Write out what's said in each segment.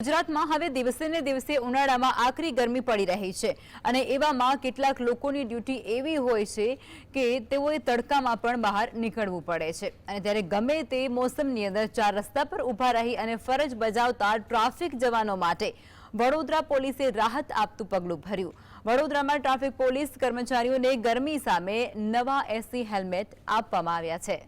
ગુજરાતમાં હવે દિવસે ને દિવસે ઉનાળામાં આકરી ગરમી પડી રહી છે. અને એવામાં કેટલાક લોકોની ડ્યુટી એવી હોય છે કે તેઓએ તડકામાં પણ બહાર નીકળવું પડે છે. અને ત્યારે ગમે તે મોસમની અંદર ચાર રસ્તા પર ઊભા રહી અને ફરજ બજાવતા ટ્રાફિક જવાનો માટે વડોદરા પોલીસે રાહત આપતું પગલું ભર્યું. વડોદરામાં ટ્રાફિક પોલીસ કર્મચારીઓને ગરમી સામે નવા એસી હેલ્મેટ આપવામાં આવ્યા છે.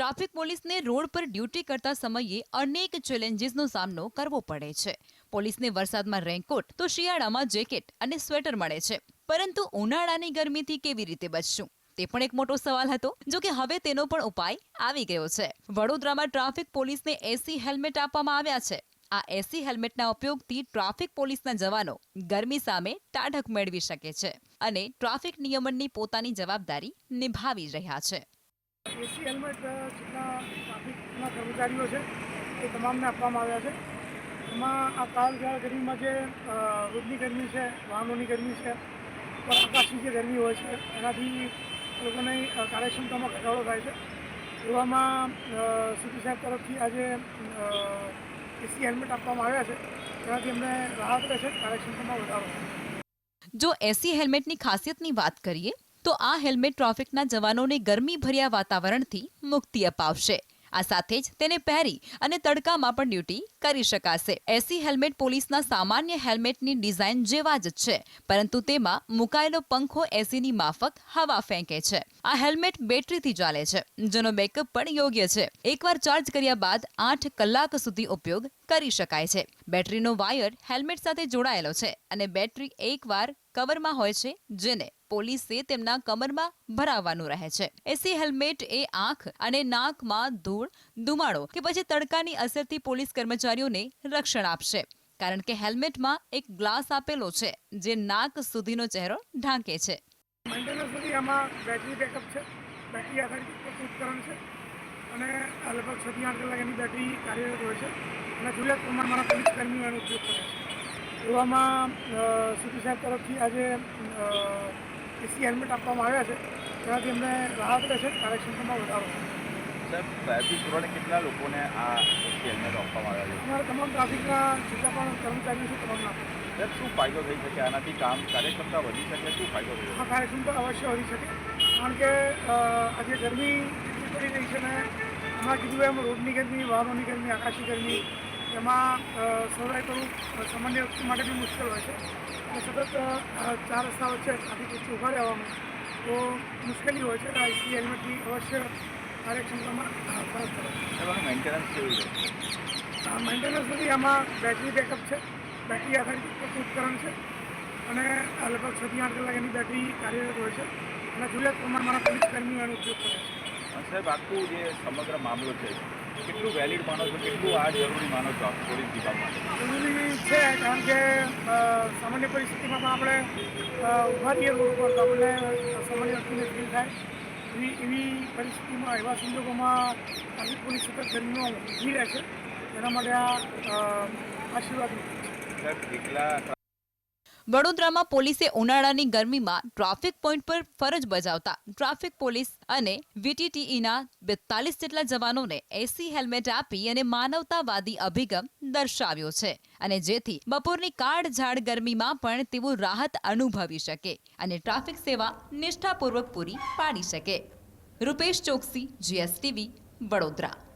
ટ્રાફિક પોલીસને રોડ પર ડ્યુટી કરતા સમયે અનેક ચેલેન્જીસનો સામનો કરવો પડે છે. પોલીસને વરસાદમાં રેનકોટ, તો શિયાળામાં જેકેટ અને સ્વેટર મળે છે. પરંતુ ઉનાળાની ગરમીથી કેવી રીતે બચશું? તે પણ એક મોટો સવાલ હતો, જો કે હવે તેનો પણ ઉપાય આવી ગયો છે. વડોદરામાં ટ્રાફિક પોલીસને એસી હેલ્મેટ આપવામાં આવ્યા છે. આ એસી હેલ્મેટના ઉપયોગથી ટ્રાફિક પોલીસના જવાનો ગરમી સામે ટાઢક મેળવી શકે છે અને ટ્રાફિક નિયમનની પોતાની જવાબદારી નિભાવી રહ્યા છે. એસી હેલ્મેટ જેટલા ટ્રાફિકના કર્મચારીઓ છે, એ તમામને આપવામાં આવ્યા છે. એમાં આ કાળઝાળ ગરમીમાં જે રોડની ગરમી છે, વાહનોની ગરમી છે પર આકાશની જે ગરમી હોય છે, એનાથી લોકોની કાર્યક્ષમતામાં ઘટાડો થાય છે. એવામાં સીપી સાહેબ તરફથી આજે એસી હેલ્મેટ આપવામાં આવ્યા છે, એનાથી અમને રાહત રહેશે કાર્યક્ષમતામાં વધારો જો એસી હેલ્મેટની ખાસિયતની વાત કરીએ તો આ હેલ્મેટ ટ્રાફિકના જવાનોને ગરમી ભર્યા વાતાવરણથી મુક્તિ અપાવશે. આ સાથે જ તેને પહેરી અને તડકામાં પણ ડ્યુટી કરી શકાશે. એસી હેલ્મેટ પોલીસના સામાન્ય હેલ્મેટની ડિઝાઇન જેવા જ છે, પરંતુ તેમાં મુકાયેલો પંખો એસીની માફક હવા ફેંકે છે. આ હેલ્મેટ બેટરીથી ચાલે છે, જેનો બેકઅપ પણ યોગ્ય છે. એકવાર ચાર્જ કર્યા બાદ આઠ કલાક સુધી ઉપયોગ કરી શકાય છે. બેટરીનો વાયર હેલ્મેટ સાથે જોડાયેલો છે અને બેટરી એકવાર કવરમાં હોય છે, જેને પોલીસે તેમના કમરમાં ભરાવવાનું રહે છે. એસી હેલ્મેટ એ આંખ અને નાકમાં ધૂળ, ધુમાડો કે પછી તડકાની અસરથી પોલીસ કર્મચારીઓને રક્ષણ આપશે. કારણ કે હેલ્મેટમાં એક ગ્લાસ આપેલો છે, જે નાક સુધીનો ચહેરો ઢાંકે છે. સુધી આમાં એવામાં સીપી સાહેબ તરફથી આજે એસી હેલ્મેટ આપવામાં આવ્યા છે. તેનાથી અમને રાહત રહેશે કાર્યક્ષમતામાં વધારો સાહેબ ટ્રાફિક ધોરણે કેટલા લોકોને આ હેલ્મેટ આપવામાં આવ્યા અમારા તમામ ટ્રાફિકના જેટલા પણ કર્મચારીઓ છે તમામના સાહેબ શું ફાયદો થઈ શકે? આનાથી કામ કાર્યક્ષમતા વધી શકે? શું ફાયદો થઈ આ કાર્યક્ષમતા અવશ્ય વધી શકે. કારણ કે આજે ગરમી પડી રહી છે ને હમણાં કીધું એમ રોડની ગરમી વાહનોની ગરમી આકાશી ગરમી એમાં સર્વાઈ કરવું સામાન્ય વ્યક્તિ માટે બી મુશ્કેલ હોય છે. અને સતત ચાર રસ્તા વચ્ચે ટ્રાફિક વચ્ચે ઊભા રહેવામાં. તો મુશ્કેલી હોય છે આઈસી હેલ્મેટની અવશ્ય કાર્યક્ષમતામાં ફરજ પડે. છે મેન્ટેનન્સ કેવી રહે? મેન્ટેનન્સ નથી આમાં બેટરી બેકઅપ છે. બેટરી આધારિત ઉપકરણ છે. અને લગભગ છ થી આઠ કલાક એની બેટરી કાર્યરત હોય છે. અને જરૂરિયાત પ્રમાણે મારા પોલીસ કર્મીઓ એનો ઉપયોગ કરે છે. સાહેબ આખું જે સમગ્ર મામલો છે કેટલું વેલિડ માનો છો? કેટલું આ જરૂરી માનો છો આ પોલીસ વિભાગ જરૂરી છે કારણ કે સામાન્ય પરિસ્થિતિમાં પણ આપણે ઊભા રહીએ રોડ ઉપર તો આપણને સામાન્ય વ્યક્તિને ફીલ થાય. એવી એવી પરિસ્થિતિમાં એવા સંજોગોમાં ટ્રાફિક પોલીસ સતત ગરમીમાં ઊભી રહે છે. એના માટે આ આશીર્વાદ સાહેબ એકલા વડોદરામાં પોલીસે ઉનાળાની ગરમીમાં ટ્રાફિક પોઈન્ટ પર ફરજ બજાવતા ટ્રાફિક પોલીસ અને વીટીટીઈના બેતાલીસ જેટલા જવાનોને એસી હેલ્મેટ આપી અને માનવતાવાદી અભિગમ દર્શાવ્યો છે. અને જેથી બપોરની કાળઝાળ ગરમીમાં પણ તેઓ રાહત અનુભવી શકે અને ટ્રાફિક સેવા નિષ્ઠાપૂર્વક પૂરી પાડી શકે. રૂપેશ ચોકસી, જીએસટીવી, વડોદરા.